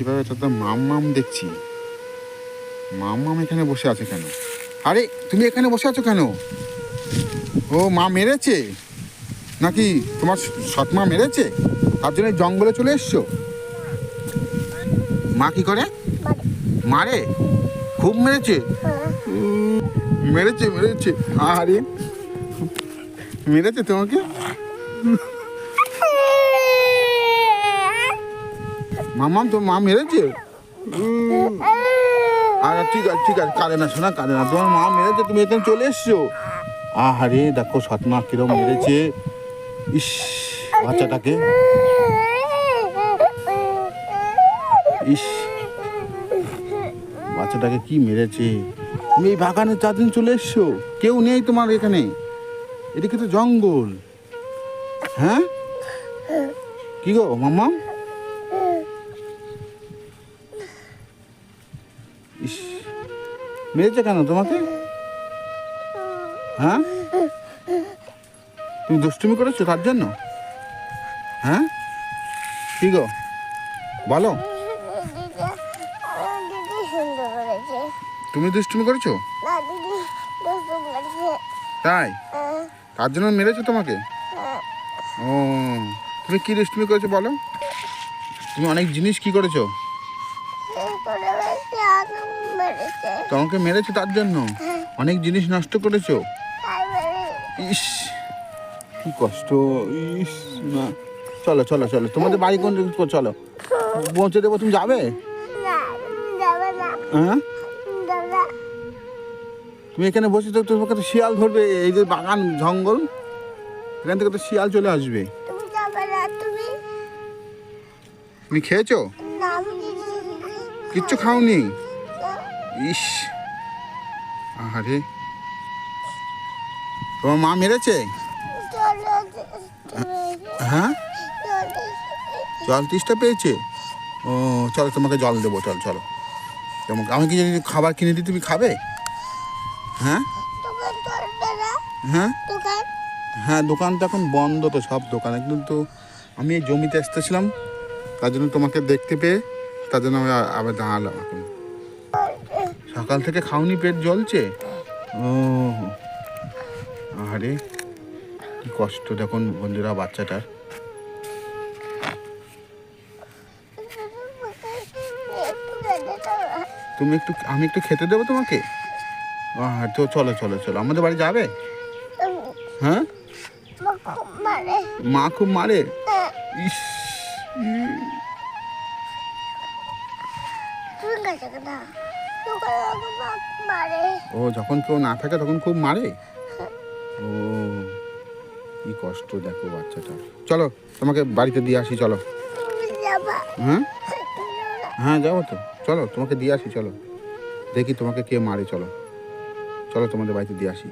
কীভাবে এটা তো মাম মাম দেখছি? মাম মাম এখানে বসে আছে কেন? আরে, তুমি এখানে বসে আছো কেন? ও, মা মেরেছে? নাকি তোমার সৎ মা মেরেছে? তার জন্য জঙ্গলে চলে এসছো? মা কি করে? মারে? খুব মেরেছে? মেরেছে মেরেছে। আরে মেরেছে তোমাকে? মামাম তো মা মেরেছে? আচ্ছা ঠিক আছে ঠিক আছে, কাঁদে না, শোনা, কাঁদে না। তোমার মা মেরেছে, তুমি এখানে চলে এসছো? আহারে, দেখো, সৎমা কিরম মেরেছে। ইস, বাচ্চাটাকে। ইস, বাচ্চাটাকে কি মেরেছে? তুমি এই বাগানে চার দিন চলে এসছো? কেউ নেই তোমার এখানে? এদিকে তো জঙ্গল? হ্যাঁ? কি গো, মাম্মা? ইস, মেরেছে কেন তোমাকে? হ্যাঁ? তুমি দুষ্টুমি করেছ তার জন্য? হ্যাঁ? কি গো? বলো। তুমি দুষ্টুমি করেছে? তাই? তার জন্য মেরেছে তোমাকে? ও, তুমি কি দুষ্টুমি করেছ বলো? তুমি অনেক জিনিস কি করেছ এই করে বেশি আগুন মেরেছে তোমাকে মেরেছে। তার জন্য? অনেক জিনিস নষ্ট করেছ? ইস কি কষ্ট ইস না। চলো চলো চলো তোমাদের বাড়ি কোন? চলো। পৌঁছে দেবো তুমি যাবে? হ্যাঁ? তুমি এখানে বসে তো তোমাকে তো শিয়াল ধরবে এই যে বাগান জঙ্গল। এখান থেকে তো শিয়াল চলে আসবে। তুমি খেয়েছো? কিচ্ছু খাওনি? ইস আরে তোমার মা মেরেছে? হ্যাঁ? জল তিষ্টা পেয়েছে? ও, চলো তোমাকে জল দেবো, চল, চলো। তোমাকে, আমি কি যদি খাবার কিনে দিই, তুমি খাবে? হ্যাঁ? হ্যাঁ? হ্যাঁ দোকান তো এখন বন্ধ তো, সব দোকান। কিন্তু আমি এই জমিতে আসতেছিলাম তার জন্য তোমাকে দেখতে পেয়ে তার জন্য আমি আবার দাঁড়ালাম এখন। সকাল থেকে খাওনি পেট জ্বলছে? ও আরে কি কষ্ট দেখুন বন্ধুরা বাচ্চাটার। তুমি একটু আমি একটু খেতে দেবো তোমাকে? হ্যাঁ তো চলো চলো চলো। আমাদের বাড়ি যাবে? হ্যাঁ? মা খুব মারে। ইস। ও যখন কেউ না থাকে তখন খুব মারে? ও কি কষ্ট দেখো বাচ্চাটা। চলো তোমাকে বাড়িতে দিয়ে আসি চলো। হ্যাঁ? হ্যাঁ যাব তো। চলো তোমাকে দিয়ে আসি চলো। দেখি তোমাকে কে মারে চলো। চলো তোমাদের বাড়িতে দিয়ে আসি।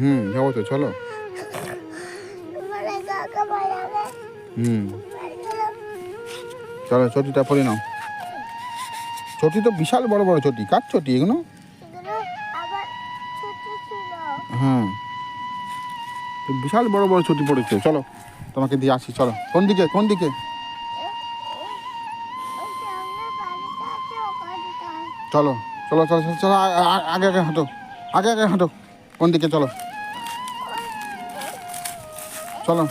হুম যাব তো চলো। হুম। চলো চটিটা পরে নাও। চটি তো বিশাল বড় বড় চটি। কার চটি এগুলো? এগুলো ছোট ছিল। হ্যাঁ বিশাল বড় বড় ছুটি পড়েছে। চলো তোমাকে দিয়ে আসি চলো। কোন দিকে কোন দিকে? চলো চলো চলো চলো চলো আগে আগে হাঁটো। আগে আগে হাঁটো। কোন দিকে চলো। চলো।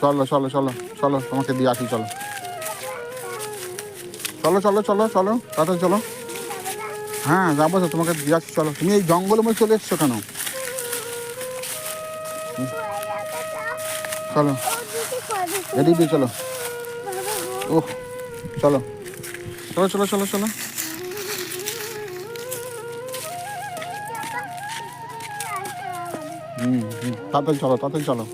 চলো চলো চলো। চলো, তোমাকে দিয়ে আসি, চলো। চলো চলো চলো চলো, তাড়াতাড়ি চলো। হ্যাঁ যাব তো, তোমাকে দিয়ে আসি, চলো। তুমি এই জঙ্গলের মধ্যে চলে এসছো কেন? চলো। এদিক দিয়ে চলো। ও চলো। চলো চলো চলো চলো। হুম হুম, তাড়াতাড়ি চলো তাড়াতাড়ি চলো।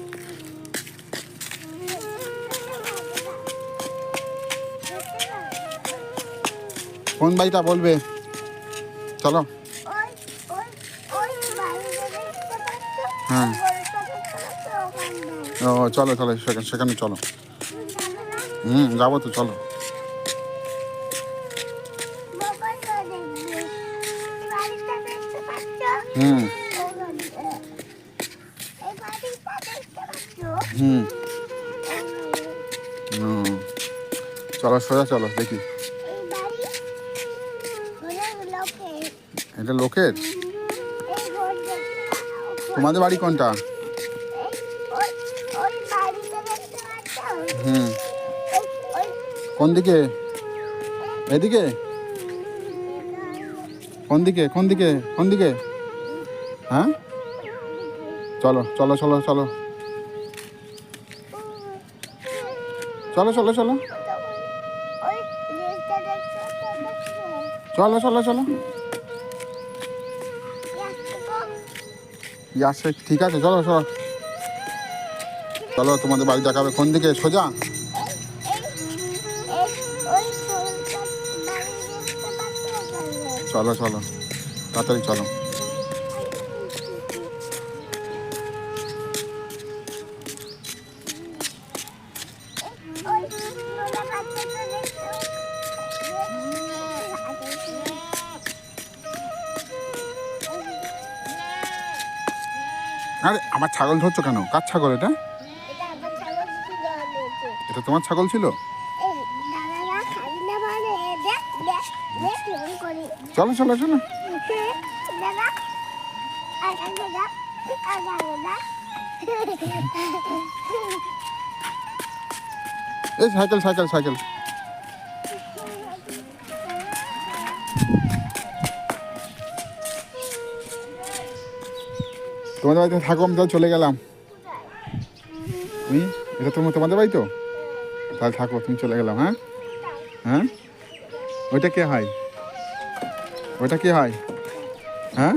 কোন বাড়িটা বলবে? চলো। হ্যাঁ। ও, চলো চলো, সেখানে সেখানে চলো। হুম, যাব তো, চলো। হুম। হুম। চলো, সোজা চলো, দেখি। এটা লোকের? তোমাদের বাড়ি কোনটা? হুম। কোন দিকে? এদিকে? কোন দিকে? কোন দিকে? কোন দিকে? হ্যাঁ? চলো চলো চলো চলো। চলো চলো চলো। চলো চলো চলো। আসছে ঠিক আছে, চলো চলো। চলো, তোমাদের বাড়ি দেখাবে কোন দিকে? সোজা? চলো চলো। তাড়াতাড়ি চলো। আরে আমার ছাগল ধরছো কেন? কার ছাগল এটা? এটা তোমার ছাগল ছিল? চলো চলো চলো। এই সাইকেল সাইকেল সাইকেল। তোমাদের বাড়িতে থাকো, আমি তাহলে চলে গেলাম। তুমি এটা তোমার তোমাদের বাড়ি তো? তাহলে থাকো, তুমি চলে গেলাম হ্যাঁ? হ্যাঁ? ওইটা কে হয়? ওইটা কে হয়? হ্যাঁ?